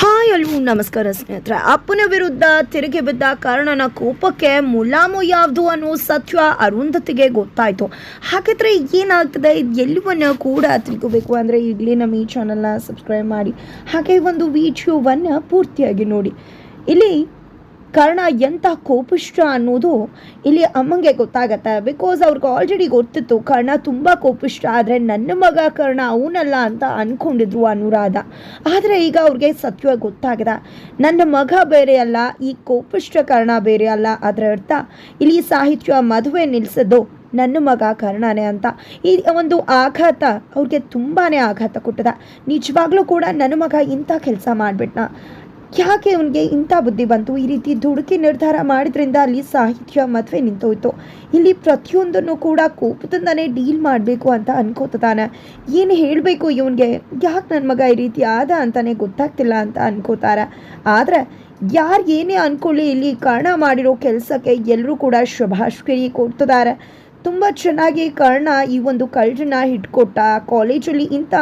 Hi ಅಲ್ವು ನಮಸ್ಕಾರ ಸ್ನೇಹಿತರೆ. ಅಪ್ಪನ ವಿರುದ್ಧ ತಿರುಗಿ ಬಿದ್ದ ಕಾರಣನ ಕೋಪಕ್ಕೆ ಮುಲಾಮು ಯಾವುದು ಅನ್ನೋ ಸತ್ಯ ಅರುಂಧತಿಗೆ ಗೊತ್ತಾಯಿತು. ಹಾಗಿದ್ರೆ ಏನಾಗ್ತದೆ? ಎಲ್ಲವನ್ನು ಕೂಡ ತಿಳ್ಕೋಬೇಕು ಅಂದರೆ ಈಗಲೇ ನಮ್ಮ ಈ ಚಾನಲ್ನ ಸಬ್ಸ್ಕ್ರೈಬ್ ಮಾಡಿ. ಹಾಗೆ ಒಂದು ವಿಡಿಯೋವನ್ನು ಪೂರ್ತಿಯಾಗಿ ನೋಡಿ. ಇಲ್ಲಿ ಕರ್ಣ ಎಂಥ ಕೋಪಿಷ್ಟ ಅನ್ನೋದು ಇಲ್ಲಿ ಅಮ್ಮಂಗೆ ಗೊತ್ತಾಗತ್ತೆ. ಬಿಕಾಸ್ ಅವ್ರಿಗೆ ಆಲ್ರೆಡಿ ಗೊತ್ತಿತ್ತು, ಕರ್ಣ ತುಂಬ ಕೋಪಿಷ್ಟ ಆದರೆ ನನ್ನ ಮಗ ಕರ್ಣ ಅವನಲ್ಲ ಅಂತ ಅಂದ್ಕೊಂಡಿದ್ರು ಅನುರಾಧ. ಆದರೆ ಈಗ ಅವ್ರಿಗೆ ಸತ್ಯ ಗೊತ್ತಾಗದ. ನನ್ನ ಮಗ ಬೇರೆ ಅಲ್ಲ, ಈ ಕೋಪಿಷ್ಟ ಕರ್ಣ ಬೇರೆ ಅಲ್ಲ. ಅದರ ಅರ್ಥ, ಇಲ್ಲಿ ಸಾಹಿತ್ಯ ಮದುವೆ ನಿಲ್ಲಿಸೋದು ನನ್ನ ಮಗ ಕರ್ಣನೇ ಅಂತ. ಈ ಒಂದು ಆಘಾತ ಅವ್ರಿಗೆ ತುಂಬಾ ಆಘಾತ ಕೊಟ್ಟದ. ನಿಜವಾಗ್ಲೂ ಕೂಡ ನನ್ನ ಮಗ ಇಂಥ ಕೆಲಸ ಮಾಡಿಬಿಟ್ನ. ಯಾಕೆ ಅವನಿಗೆ ಇಂಥ ಬುದ್ಧಿ ಬಂತು? ಈ ರೀತಿ ದುಡುಕಿ ನಿರ್ಧಾರ ಮಾಡಿದ್ರಿಂದ ಅಲ್ಲಿ ಸಾಹಿತ್ಯ ಮದುವೆ ನಿಂತೋಯ್ತು. ಇಲ್ಲಿ ಪ್ರತಿಯೊಂದನ್ನು ಕೂಡ ಕೋಪದಿಂದನೇ ಡೀಲ್ ಮಾಡಬೇಕು ಅಂತ ಅನ್ಕೋತಾನೆ ಏನು ಹೇಳಬೇಕು ಇವನಿಗೆ? ಯಾಕೆ ನನ್ನ ಮಗ ಈ ರೀತಿ ಆದ ಅಂತಾನೆ ಗೊತ್ತಾಗ್ತಿಲ್ಲ ಅಂತ ಅನ್ಕೋತಾರೆ. ಆದರೆ ಯಾರು ಏನೇ ಅಂದ್ಕೊಳ್ಳಿ ಇಲ್ಲಿ ಕರ್ಣ ಮಾಡಿರೋ ಕೆಲಸಕ್ಕೆ ಎಲ್ಲರೂ ಕೂಡ ಶುಭಾಶ್ಕರಿ ಕೊಡ್ತಿದ್ದಾರೆ ತುಂಬ ಚೆನ್ನಾಗಿ ಕರ್ಣ ಈ ಒಂದು ಕಳ್ಳನ್ನ ಹಿಡ್ಕೊಟ್ಟ ಕಾಲೇಜಲ್ಲಿ ಇಂಥ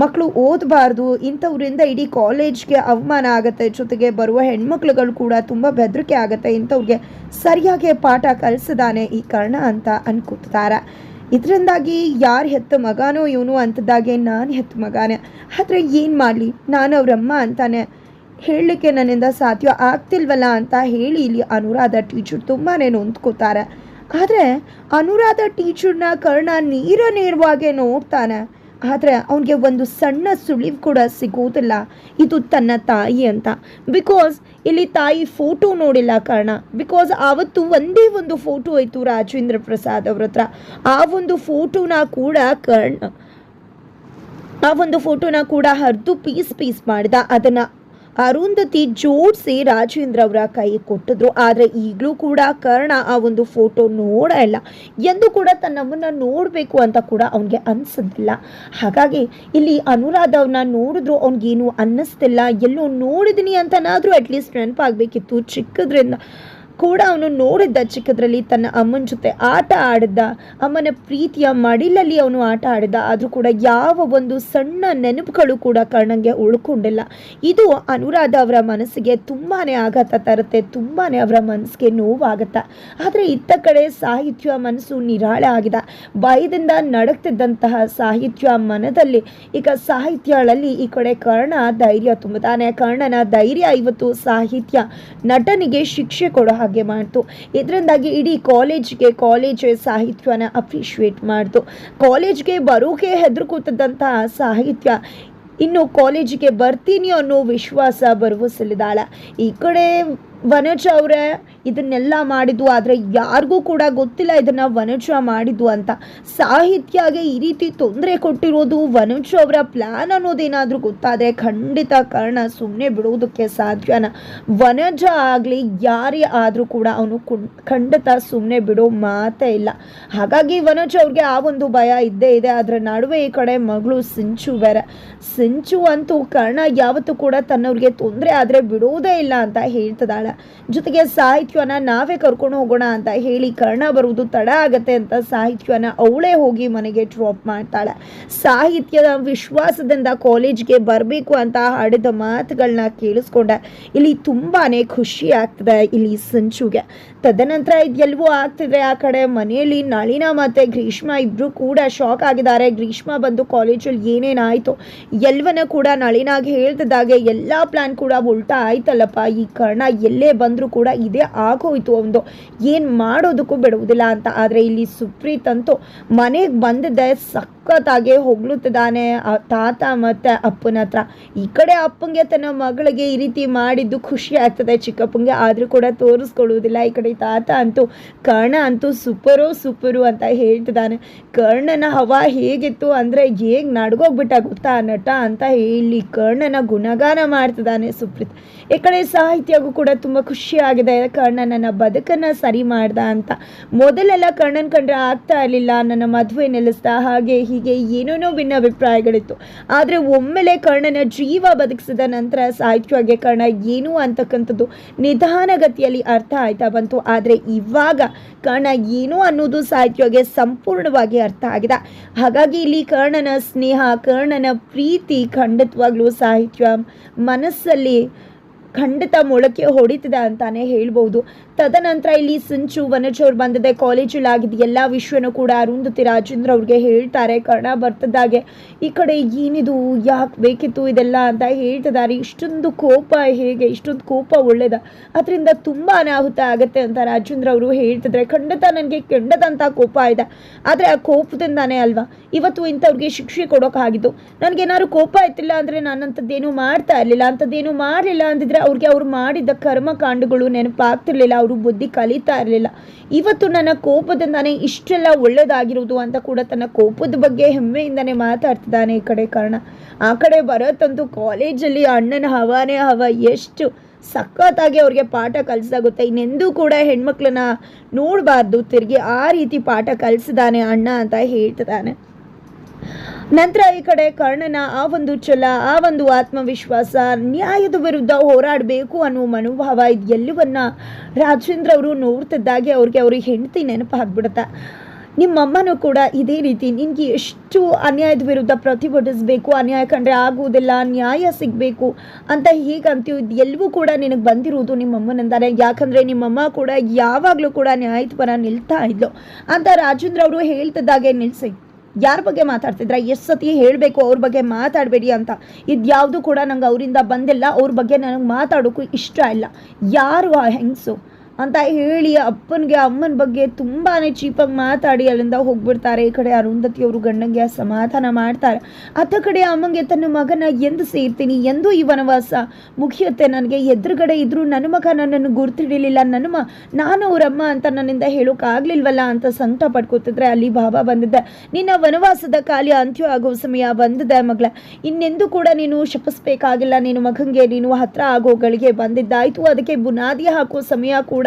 ಮಕ್ಕಳು ಓದಬಾರ್ದು, ಇಂಥವರಿಂದ ಇಡೀ ಕಾಲೇಜ್ಗೆ ಅವಮಾನ ಆಗುತ್ತೆ, ಜೊತೆಗೆ ಬರುವ ಹೆಣ್ಮಕ್ಳುಗಳು ಕೂಡ ತುಂಬ ಬೆದರಿಕೆ ಆಗುತ್ತೆ, ಇಂಥವ್ರಿಗೆ ಸರಿಯಾಗಿ ಪಾಠ ಕಲಿಸದಾನೆ ಈ ಕರ್ಣ ಅಂತ ಅನ್ಕೋತಾರೆ. ಇದರಿಂದಾಗಿ ಯಾರು ಹೆತ್ತ ಮಗನೋ ಇವನು ಅಂಥದ್ದಾಗೆ ನಾನು ಹೆತ್ತ ಮಗನೇ. ಆದರೆ ಏನು ಮಾಡಲಿ? ನಾನು ಅವರಮ್ಮ ಅಂತಾನೆ ಹೇಳಲಿಕ್ಕೆ ನನ್ನಿಂದ ಸಾಧ್ಯ ಆಗ್ತಿಲ್ವಲ್ಲ ಅಂತ ಹೇಳಿ ಇಲ್ಲಿ ಅನುರಾಧ ಟೀಚರ್ ತುಂಬಾ ನೊಂದ್ಕೋತಾರೆ. ಆದರೆ ಅನುರಾಧ ಟೀಚರ್ನ ಕರ್ಣ ನೇರ ನೇರವಾಗೆ ನೋಡ್ತಾನೆ. ಆದರೆ ಅವನಿಗೆ ಒಂದು ಸಣ್ಣ ಸುಳಿವು ಕೂಡ ಸಿಗೋದಿಲ್ಲ. ಇದು ತನ್ನ ತಾಯಿ ಅಂತ. ಬಿಕಾಸ್ ಇಲ್ಲಿ ತಾಯಿ ಫೋಟೋ ನೋಡಿಲ್ಲ ಕಾರಣ. ಬಿಕಾಸ್ ಆವತ್ತು ಒಂದೇ ಒಂದು ಫೋಟೋ ಆಯಿತು ರಾಜೇಂದ್ರ ಪ್ರಸಾದ್ ಅವ್ರ ಹತ್ರ. ಆ ಒಂದು ಫೋಟೋನ ಕೂಡ ಕರ್ಣ ಆ ಒಂದು ಫೋಟೋನ ಕೂಡ ಹರಿದು ಪೀಸ್ ಪೀಸ್ ಮಾಡಿದ. ಅದನ್ನು ಅರುಂಧತಿ ಜೋಡಿಸಿ ರಾಜೇಂದ್ರ ಅವರ ಕೈ ಕೊಟ್ಟಿದ್ರು. ಆದರೆ ಈಗಲೂ ಕೂಡ ಕರ್ಣ ಆ ಒಂದು ಫೋಟೋ ನೋಡ ಇಲ್ಲ. ಎಂದು ಕೂಡ ತನ್ನವನ್ನು ನೋಡಬೇಕು ಅಂತ ಕೂಡ ಅವನಿಗೆ ಅನಿಸೋದಿಲ್ಲ. ಹಾಗಾಗಿ ಇಲ್ಲಿ ಅನುರಾಧ ಅವನ್ನ ನೋಡಿದ್ರು, ಅವ್ನಿಗೇನು ಅನ್ನಿಸ್ತಿಲ್ಲ. ಎಲ್ಲೋ ನೋಡಿದ್ದೀನಿ ಅಂತನಾದರೂ ಅಟ್ಲೀಸ್ಟ್ ನೆನಪಾಗಬೇಕಿತ್ತು ಚಿಕ್ಕದ್ರಿಂದ. ಕೂಡ ಅವನು ನೋಡಿದ್ದ ಚಿಕ್ಕದ್ರಲ್ಲಿ ತನ್ನ ಅಮ್ಮನ ಜೊತೆ ಆಟ ಆಡಿದ್ದ, ಅಮ್ಮನ ಪ್ರೀತಿಯ ಮಡಿಲಲ್ಲಿ ಅವನು ಆಟ ಆಡಿದ್ದ. ಆದರೂ ಕೂಡ ಯಾವ ಒಂದು ಸಣ್ಣ ನೆನಪುಗಳು ಕೂಡ ಕರ್ಣಂಗೆ ಉಳ್ಕೊಂಡಿಲ್ಲ. ಇದು ಅನುರಾಧ ಅವರ ಮನಸ್ಸಿಗೆ ತುಂಬಾ ಆಘಾತ ತರುತ್ತೆ ತುಂಬಾ ಅವರ ಮನಸ್ಸಿಗೆ ನೋವಾಗುತ್ತೆ. ಆದರೆ ಇತ್ತ ಕಡೆ ಸಾಹಿತ್ಯ ಮನಸ್ಸು ನಿರಾಳೆ ಆಗಿದೆ. ಭಯದಿಂದ ನಡಕ್ತಿದ್ದಂತಹ ಸಾಹಿತ್ಯ ಮನದಲ್ಲಿ ಈಗ ಸಾಹಿತ್ಯಗಳಲ್ಲಿ ಈ ಕಡೆ ಕರ್ಣ ಧೈರ್ಯ ತುಂಬುತ್ತಾನೆ. ಕರ್ಣನ ಧೈರ್ಯ ಇವತ್ತು ಸಾಹಿತ್ಯ ನಟನಿಗೆ ಶಿಕ್ಷೆ ಕೊಡೋ ಹಾಗೆ ಮಾಡ್ತು. ಇದರಿಂದಾಗಿ ಇಡೀ ಕಾಲೇಜ್ಗೆ ಕಾಲೇಜ್ ಸಾಹಿತ್ಯನ ಅಪ್ರಿಷಿಯೇಟ್ ಮಾಡ್ತು. ಕಾಲೇಜ್ಗೆ ಬರೋಕೆ ಹೆದರ್ಕೋತಿದ್ದಂತಹ ಸಾಹಿತ್ಯ ಇನ್ನು ಕಾಲೇಜಿಗೆ ಬರ್ತೀನಿ ಅನ್ನೋ ವಿಶ್ವಾಸ ಬರುವ ಸಲಿದಾಳ ಈ ಕಡೆ ವನಜ ಅವರೇ ಇದನ್ನೆಲ್ಲ ಮಾಡಿದ್ದು, ಆದರೆ ಯಾರಿಗೂ ಕೂಡ ಗೊತ್ತಿಲ್ಲ ಇದನ್ನು ವನಜ ಮಾಡಿದ್ದು ಅಂತ. ಸಾಹಿತ್ಯಗೆ ಈ ರೀತಿ ತೊಂದರೆ ಕೊಟ್ಟಿರೋದು ವನಜ ಅವರ ಪ್ಲ್ಯಾನ್ ಅನ್ನೋದೇನಾದರೂ ಗೊತ್ತಾದರೆ ಖಂಡಿತ ಕಾರಣ ಸುಮ್ಮನೆ ಬಿಡೋದಕ್ಕೆ ಸಾಧ್ಯನ. ವನಜ ಆಗಲಿ, ಯಾರೇ ಆದರೂ ಕೂಡ ಅವನು ಖಂಡಿತ ಸುಮ್ಮನೆ ಬಿಡೋ ಮಾತೇ ಇಲ್ಲ. ಹಾಗಾಗಿ ವನಜ ಅವ್ರಿಗೆ ಆ ಒಂದು ಭಯ ಇದ್ದೇ ಇದೆ. ಅದರ ನಡುವೆ ಈ ಕಡೆ ಮಗಳು ಸಿಂಚು ಬೇರೆ. ಸಿಂಚು ಅಂತೂ ಕರ್ಣ ಯಾವತ್ತೂ ಕೂಡ ತನ್ನವ್ರಿಗೆ ತೊಂದರೆ ಆದರೆ ಬಿಡೋದೇ ಇಲ್ಲ ಅಂತ ಹೇಳ್ತಿದ್ದಾಳೆ. ಜೊತೆಗೆ ಸಾಹಿತ್ಯನ ನಾವೇ ಕರ್ಕೊಂಡು ಹೋಗೋಣ ಅಂತ ಹೇಳಿ ಕರ್ಣ ಬರುವುದು ತಡ ಆಗತ್ತೆ ಅಂತ ಸಾಹಿತ್ಯನ ಅವಳೇ ಹೋಗಿ ಮನೆಗೆ ಡ್ರಾಪ್ ಮಾಡ್ತಾಳೆ. ಸಾಹಿತ್ಯದ ವಿಶ್ವಾಸದಿಂದ ಕಾಲೇಜ್ಗೆ ಬರಬೇಕು ಅಂತ ಹಾಡಿದ ಮಾತುಗಳನ್ನ ಕೇಳಿಸ್ಕೊಂಡೆ. ಇಲ್ಲಿ ತುಂಬಾನೇ ಖುಷಿ ಆಗ್ತದೆ ಇಲ್ಲಿ ಸಂಚುಗೆ. ತದನಂತರ ಇದೆಲ್ವೂ ಆಗ್ತಿದೆ ಆ ಕಡೆ ಮನೆಯಲ್ಲಿ ನಳಿನ ಮತ್ತೆ ಗ್ರೀಷ್ಮ ಇಬ್ರು ಕೂಡ ಶಾಕ್ ಆಗಿದ್ದಾರೆ. ಗ್ರೀಷ್ಮ ಬಂದು ಕಾಲೇಜಲ್ಲಿ ಏನೇನಾಯಿತು ಎಲ್ವನ ಕೂಡ ನಳಿನಾಗಿ ಹೇಳ್ತಿದ್ದಾಗೆ ಎಲ್ಲ ಪ್ಲಾನ್ ಕೂಡ ಉಲ್ಟಾ ಆಯ್ತಲ್ಲಪ್ಪ ಈ ಕರ್ಣ ಎಲ್ಲೇ ಬಂದರೂ ಕೂಡ ಇದೇ ಆಗೋಯ್ತು ಒಂದು ಏನು ಮಾಡೋದಕ್ಕೂ ಬಿಡುವುದಿಲ್ಲ ಅಂತ. ಆದರೆ ಇಲ್ಲಿ ಸುಪ್ರೀತ್ ಅಂತೂ ಮನೆಗೆ ಬಂದಿದ್ದೆ ಸಖತ್ತಾಗಿ ಹೊಗಳುತ್ತಿದ್ದಾನೆ ತಾತ ಮತ್ತು ಅಪ್ಪನ ಹತ್ರ. ಈ ಕಡೆ ಅಪ್ಪಂಗೆ ತನ್ನ ಮಗಳಿಗೆ ಈ ರೀತಿ ಮಾಡಿದ್ದು ಖುಷಿ ಆಗ್ತದೆ ಚಿಕ್ಕಪ್ಪಂಗೆ, ಆದರೂ ಕೂಡ ತೋರಿಸ್ಕೊಳ್ಳುವುದಿಲ್ಲ. ಈ ಕಡೆ ತಾತ ಅಂತೂ, ಕರ್ಣ ಅಂತೂ ಸೂಪರು ಸೂಪರು ಅಂತ ಹೇಳ್ತಿದ್ದಾನೆ. ಕರ್ಣನ ಹವಾ ಹೇಗಿತ್ತು ಅಂದರೆ, ಹೇಗೆ ನಡ್ಗೋಗ್ಬಿಟ್ಟ ಗೊತ್ತಾ ನಟ ಅಂತ ಹೇಳಿ ಕರ್ಣನ ಗುಣಗಾನ ಮಾಡ್ತಿದ್ದಾನೆ ಸುಪ್ರೀತ್. ಈ ಕಡೆ ಸಾಹಿತ್ಯಗೂ ಕೂಡ ತುಂಬ ಖುಷಿಯಾಗಿದೆ ಕರ್ಣ ನನ್ನ ಬದುಕನ್ನು ಸರಿ ಮಾಡ್ದ ಅಂತ. ಮೊದಲೆಲ್ಲ ಕರ್ಣನ್ ಕಂಡ್ರೆ ಆಗ್ತಾ ಇರಲಿಲ್ಲ, ನನ್ನ ಮದುವೆ ನಿಲ್ಲಿಸ್ದ ಹಾಗೆ ಹೀಗೆ ಏನೇನೋ ಭಿನ್ನಾಭಿಪ್ರಾಯಗಳಿತ್ತು. ಆದರೆ ಒಮ್ಮೆಲೆ ಕರ್ಣನ ಜೀವ ಬದುಕಿಸಿದ ನಂತರ ಸಾಹಿತ್ಯವಾಗಿ ಕರ್ಣ ಏನು ಅಂತಕ್ಕಂಥದ್ದು ನಿಧಾನಗತಿಯಲ್ಲಿ ಅರ್ಥ ಆಯ್ತಾ ಬಂತು. ಆದರೆ ಇವಾಗ ಕರ್ಣ ಏನು ಅನ್ನೋದು ಸಾಹಿತ್ಯವಾಗಿ ಸಂಪೂರ್ಣವಾಗಿ ಅರ್ಥ ಆಗಿದೆ. ಹಾಗಾಗಿ ಇಲ್ಲಿ ಕರ್ಣನ ಸ್ನೇಹ, ಕರ್ಣನ ಪ್ರೀತಿ ಖಂಡಿತವಾಗ್ಲೂ ಸಾಹಿತ್ಯ ಮನಸ್ಸಲ್ಲಿ ಖಂಡಿತ ಮೊಳಕೆ ಹೊಡಿತಿದೆ ಅಂತಾನೆ ಹೇಳ್ಬೋದು. ತದನಂತರ ಇಲ್ಲಿ ಸಿಂಚು ವನಚೋರ್ ಬಂದಿದೆ. ಕಾಲೇಜಲ್ಲಿ ಆಗಿದ್ದ ಎಲ್ಲ ವಿಷಯನೂ ಕೂಡ ಅರುಂಧತಿ ರಾಜೇಂದ್ರ ಅವ್ರಿಗೆ ಹೇಳ್ತಾರೆ. ಕರ್ಣ ಬರ್ತದಾಗೆ ಈ ಕಡೆ ಏನಿದು, ಯಾಕೆ ಬೇಕಿತ್ತು ಇದೆಲ್ಲ ಅಂತ ಹೇಳ್ತಿದ್ದಾರೆ. ಇಷ್ಟೊಂದು ಕೋಪ ಹೇಗೆ, ಇಷ್ಟೊಂದು ಕೋಪ ಒಳ್ಳೇದ. ಅದರಿಂದ ತುಂಬ ಅನಾಹುತ ಆಗುತ್ತೆ ಅಂತ ರಾಜೇಂದ್ರ ಅವರು ಹೇಳ್ತಿದ್ರೆ. ಖಂಡಿತ ನನಗೆ ಕೆಂಡದಂತ ಕೋಪ ಇದೆ. ಆದರೆ ಆ ಕೋಪದಿಂದಾನೇ ಅಲ್ವಾ? ಇವತ್ತು ಇಂಥವ್ರಿಗೆ ಶಿಕ್ಷೆ ಕೊಡೋಕ್ಕಾಗಿದ್ದು ನನಗೇನಾದ್ರು ಕೋಪ ಇತ್ತಿಲ್ಲ ಅಂದರೆ ನಾನಂಥದ್ದೇನು ಮಾಡ್ತಾ ಇರಲಿಲ್ಲ. ಅಂಥದ್ದೇನು ಮಾಡಲಿಲ್ಲ ಅಂದಿದ್ರೆ ಅವ್ರಿಗೆ ಅವ್ರು ಮಾಡಿದ ಕರ್ಮಕಾಂಡಗಳು ನೆನಪಾಗ್ತಿರ್ಲಿಲ್ಲ, ಅವರು ಬುದ್ಧಿ ಕಲಿತಾ ಇರಲಿಲ್ಲ. ಇವತ್ತು ನನ್ನ ಕೋಪದಿಂದಾನೇ ಇಷ್ಟೆಲ್ಲ ಒಳ್ಳೇದಾಗಿರೋದು ಅಂತ ಕೂಡ ತನ್ನ ಕೋಪದ ಬಗ್ಗೆ ಹೆಮ್ಮೆಯಿಂದನೇ ಮಾತಾಡ್ತಿದ್ದಾನೆ ಈ ಕಡೆ ಕಾರಣ. ಆ ಕಡೆ ಬರೋತಂತೂ ಕಾಲೇಜಲ್ಲಿ ಅಣ್ಣನ ಹವಾನೇ ಹವ, ಎಷ್ಟು ಸಖತ್ತಾಗಿ ಅವ್ರಿಗೆ ಪಾಠ ಕಲಿಸಾಗುತ್ತೆ ಇನ್ನೆಂದೂ ಕೂಡ ಹೆಣ್ಮಕ್ಳನ್ನ ನೋಡಬಾರ್ದು, ತಿರುಗಿ ಆ ರೀತಿ ಪಾಠ ಕಲಿಸಿದಾನೆ ಅಣ್ಣ ಅಂತ ಹೇಳ್ತಿದ್ದಾನೆ. ನಂತರ ಈ ಕಡೆ ಕರ್ಣನ ಆ ಒಂದು ಛಲ, ಆ ಒಂದು ಆತ್ಮವಿಶ್ವಾಸ, ನ್ಯಾಯದ ವಿರುದ್ಧ ಹೋರಾಡಬೇಕು ಅನ್ನೋ ಮನೋಭಾವ ಇದು ಎಲ್ಲವನ್ನ ರಾಜೇಂದ್ರ ಅವರು ನೋಡ್ತಿದ್ದಾಗೆ ಅವ್ರಿಗೆ ಅವ್ರಿಗೆ ಹೆಂಡತಿ ನೆನಪಾಗ್ಬಿಡುತ್ತೆ. ನಿಮ್ಮಮ್ಮನೂ ಕೂಡ ಇದೇ ರೀತಿ ನಿನಗೆ ಎಷ್ಟು ಅನ್ಯಾಯದ ವಿರುದ್ಧ ಪ್ರತಿಭಟಿಸಬೇಕು, ಅನ್ಯಾಯ ಕಂಡ್ರೆ ಆಗುವುದಿಲ್ಲ, ನ್ಯಾಯ ಸಿಗಬೇಕು ಅಂತ ಹೀಗಂತೀವಿ ಎಲ್ಲವೂ ಕೂಡ ನಿನಗೆ ಬಂದಿರುವುದು ನಿಮ್ಮಮ್ಮನಂದಾರೆ ಯಾಕಂದರೆ ನಿಮ್ಮಮ್ಮ ಕೂಡ ಯಾವಾಗಲೂ ಕೂಡ ನ್ಯಾಯದ ಪರ ನಿಲ್ತಾ ಇದ್ಲು ಅಂತ ರಾಜೇಂದ್ರ ಅವರು ಹೇಳ್ತಿದ್ದಾಗೆ ನಿಲ್ಲಿಸಿ ಯಾರ ಬಗ್ಗೆ ಮಾತಾಡ್ತಿದ್ರ? ಎಷ್ಟು ಸತಿ ಹೇಳಬೇಕು ಅವ್ರ ಬಗ್ಗೆ ಮಾತಾಡಬೇಡಿ ಅಂತ. ಇದ್ಯಾವುದು ಕೂಡ ನಂಗೆ ಅವರಿಂದ ಬಂದಿಲ್ಲ. ಅವ್ರ ಬಗ್ಗೆ ನನಗೆ ಮಾತಾಡೋಕ್ಕೂ ಇಷ್ಟ ಇಲ್ಲ. ಯಾರು ಆ ಹೆಂಗಸು? ಅಂತ ಹೇಳಿ ಅಪ್ಪನಿಗೆ, ಅಮ್ಮನ ಬಗ್ಗೆ ತುಂಬಾ ಚೀಪಾಗಿ ಮಾತಾಡಿ ಅಲ್ಲಿಂದ ಹೋಗ್ಬಿಡ್ತಾರೆ. ಈ ಕಡೆ ಅರುಂಧತಿ ಅವರು ಗಂಡಂಗೆ ಸಮಾಧಾನ ಮಾಡ್ತಾರೆ. ಅತ್ತ ಕಡೆ ಅಮ್ಮಂಗೆ, ತನ್ನ ಮಗನ ಎಂದು ಸೇರ್ತೀನಿ, ಎಂದು ಈ ವನವಾಸ ಮುಖ್ಯತೆ ನನಗೆ ಎದುರುಗಡೆ ಇದ್ರು ನನ್ನ ಮಗ ನನ್ನನ್ನು ಗುರ್ತಿಡಿಲಿಲ್ಲ ನನ್ನ ಮ ನಾನು ಅವರಮ್ಮ ಅಂತ ನನ್ನಿಂದ ಹೇಳೋಕ್ಕಾಗ್ಲಿಲ್ವಲ್ಲ ಅಂತ ಸಂಕಟ ಪಡ್ಕೋತಿದ್ರೆ ಅಲ್ಲಿ ಬಾಬಾ ಬಂದಿದ್ದೆ ನಿನ್ನ ವನವಾಸದ ಕಾಲ ಅಂತ್ಯ ಆಗೋ ಸಮಯ ಬಂದಿದೆ ಮಗಳ. ಇನ್ನೆಂದೂ ಕೂಡ ನೀನು ಶಪಿಸ್ಬೇಕಾಗಿಲ್ಲ. ನೀನು ಮಗಂಗೆ ನೀನು ಹತ್ರ ಆಗೋಗಳಿಗೆ ಬಂದಿದ್ದಾಯಿತು. ಅದಕ್ಕೆ ಬುನಾದಿ ಹಾಕೋ ಸಮಯ ಕೂಡ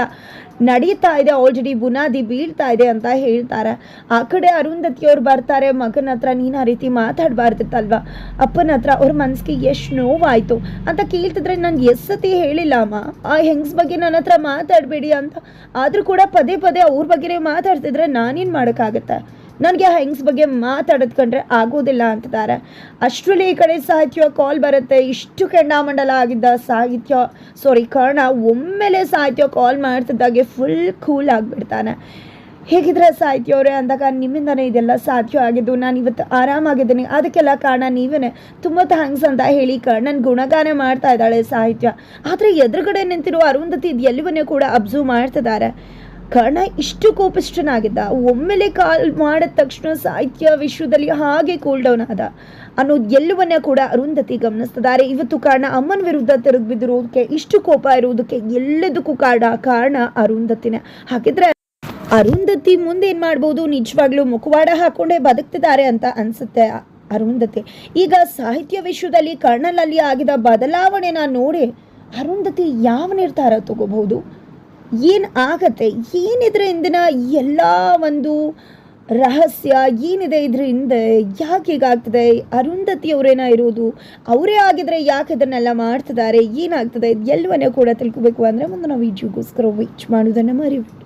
ನಡೀತಾ ಇದೆ ಆಲ್ರೆಡಿ ಬುನಾದಿ ಬೀಳ್ತಾ ಇದೆ ಅಂತ ಹೇಳ್ತಾರೆ. ಆ ಕಡೆ ಅರುಂಧತಿಯವ್ರು ಬರ್ತಾರೆ, ಮಗನ ಹತ್ರ ನೀನು ಆ ರೀತಿ ಮಾತಾಡಬಾರ್ದಿತ್ತಲ್ವಾ? ಅಪ್ಪನ ಹತ್ರ ಅವ್ರ ಮನಸ್ಸಿಗೆ ಎಷ್ಟು ನೋವಾಯಿತು ಅಂತ ಕೇಳ್ತಿದ್ರೆ ನಾನು ಎಷ್ಟು ಸತಿ ಹೇಳಿಲ್ಲ, ಅಮ್ಮ. ಆ ಹೆಂಗ್ಸ್ ಬಗ್ಗೆ ನನ್ನ ಹತ್ರ ಮಾತಾಡಬೇಡಿ ಅಂತ. ಆದರೂ ಕೂಡ ಪದೇ ಪದೇ ಅವ್ರ ಬಗ್ಗೆನೇ ಮಾತಾಡ್ತಿದ್ರೆ ನಾನೇನು ಮಾಡೋಕ್ಕಾಗತ್ತೆ? ನನಗೆ ಹೆಂಗ್ಸ್ ಬಗ್ಗೆ ಮಾತಾಡೋದ್ ಕಂಡ್ರೆ ಆಗೋದಿಲ್ಲ ಅಂತಿದ್ದಾರೆ. ಅಷ್ಟರಲ್ಲಿ ಈ ಕಡೆ ಸಾಹಿತ್ಯ ಕಾಲ್ ಬರುತ್ತೆ. ಇಷ್ಟು ಕೆಂಡಾಮಂಡಲ ಆಗಿದ್ದ ಸಾಹಿತ್ಯ ಸಾರಿ ಕರ್ಣ ಒಮ್ಮೆಲೆ ಸಾಹಿತ್ಯ ಕಾಲ್ ಮಾಡ್ತಿದ್ದಾಗೆ ಫುಲ್ ಕೂಲ್ ಆಗಿಬಿಡ್ತಾನೆ. ಹೇಗಿದ್ರೆ ಸಾಹಿತ್ಯ ಅವರೇ ಅಂದಾಗ ನಿಮ್ಮಿಂದನೇ ಇದೆಲ್ಲ ಸಾಧ್ಯ ಆಗಿದ್ದು, ನಾನು ಇವತ್ತು ಆರಾಮಾಗಿದ್ದೀನಿ. ಅದಕ್ಕೆಲ್ಲ ಕಾರಣ ನೀವೇ ತುಂಬ ಥ್ಯಾಂಕ್ಸ್ ಅಂತ ಹೇಳಿ ಕರ್ಣನ್ ಗುಣಗಾನ ಮಾಡ್ತಾ ಇದ್ದಾಳೆ ಸಾಹಿತ್ಯ. ಆದರೆ ಎದುರುಗಡೆ ನಿಂತಿರುವ ಅರುಂಧತಿ ಇದು ಎಲ್ಲವನ್ನೂ ಕೂಡ ಅಬ್ಸರ್ವ್ ಮಾಡ್ತಿದ್ದಾರೆ. ಕರ್ಣ ಇಷ್ಟು ಕೋಪಿಷ್ಠನಾಗಿದ್ದ, ಒಮ್ಮೆಲೆ ಕಾಲ್ ಮಾಡಿದ ತಕ್ಷಣ ಸಾಹಿತ್ಯ ವಿಶ್ವದಲ್ಲಿ ಹಾಗೆ ಕೂಲ್ ಡೌನ್ ಆದ ಅನ್ನೋದು ಎಲ್ಲವನ್ನ ಕೂಡ ಅರುಂಧತಿ ಗಮನಿಸ್ತಿದ್ದಾರೆ. ಇವತ್ತು ಕಾರಣ ಅಮ್ಮನ ವಿರುದ್ಧ ತಿರುಗಿ ಬಿದ್ದಿರೋದಕ್ಕೆ, ಇಷ್ಟು ಕೋಪ ಇರುವುದಕ್ಕೆ ಎಲ್ಲದಕ್ಕೂ ಕಾರಣ ಕಾರಣ ಅರುಂಧತಿನೇ. ಹಾಗಿದ್ರೆ ಅರುಂಧತಿ ಮುಂದೆ ಏನ್ ಮಾಡ್ಬೋದು? ನಿಜವಾಗ್ಲೂ ಮುಖವಾಡ ಹಾಕೊಂಡೇ ಬದುಕ್ತಿದ್ದಾರೆ ಅಂತ ಅನ್ಸುತ್ತೆ ಅರುಂಧತಿ. ಈಗ ಸಾಹಿತ್ಯ ವಿಶ್ವದಲ್ಲಿ ಕರ್ಣಲಲ್ಲಿ ಆಗಿದ ಬದಲಾವಣೆನ ನೋಡಿ ಅರುಂಧತಿ ಯಾವ ನಿರ್ಧಾರ ತಗೋಬಹುದು? ಏನು ಆಗತ್ತೆ? ಏನಿದ್ರೆ ಇಂದಿನ ಎಲ್ಲ ಒಂದು ರಹಸ್ಯ ಏನಿದೆ ಇದ್ರ ಹಿಂದೆ? ಯಾಕೆ ಹೀಗಾಗ್ತದೆ? ಅರುಂಧತಿ ಅವರೇನ ಇರೋದು? ಅವರೇ ಆಗಿದ್ರೆ ಯಾಕೆ ಇದನ್ನೆಲ್ಲ ಮಾಡ್ತಿದ್ದಾರೆ ಏನಾಗ್ತದೆ? ಎಲ್ಲವನ್ನೇ ಕೂಡ ತಿಳ್ಕೊಬೇಕು ಅಂದರೆ ಮುಂದೆ ನಾವು ವಿಡಿಯೋಗೋಸ್ಕರ ವೇಟ್ ಮಾಡೋದನ್ನು ಮರಿಬೇಡಿ.